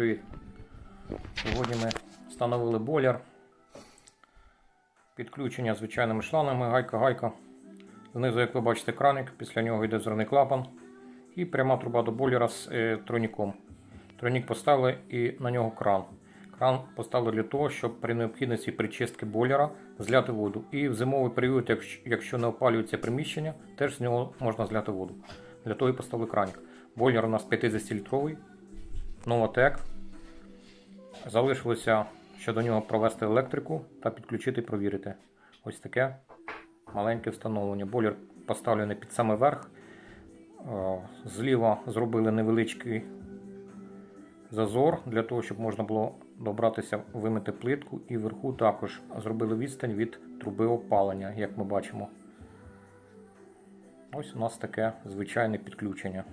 Привіт. Сьогодні ми встановили бойлер. Підключення звичайними шлангами, гайка-гайка. Знизу, як ви бачите, краник, після нього йде зерний клапан. І пряма труба до бойлера з е, тройником. Тройник поставили і на нього кран. Кран поставили для того, щоб при необхідності причистки бойлера зляти воду. І в зимовий період, якщо не опалюється приміщення, теж з нього можна зляти воду. Для того і поставили краник. Бойлер у нас 50-літровий, Новотек. Залишилося ще до нього провести електрику та підключити і провірити. Ось таке маленьке встановлення. Бойлер поставлений під самий верх. Е, Зліва зробили невеличкий зазор для того, щоб можна було добратися, вимити плитку. І вверху також зробили відстань від труби опалення, як ми бачимо. Ось у нас таке звичайне підключення.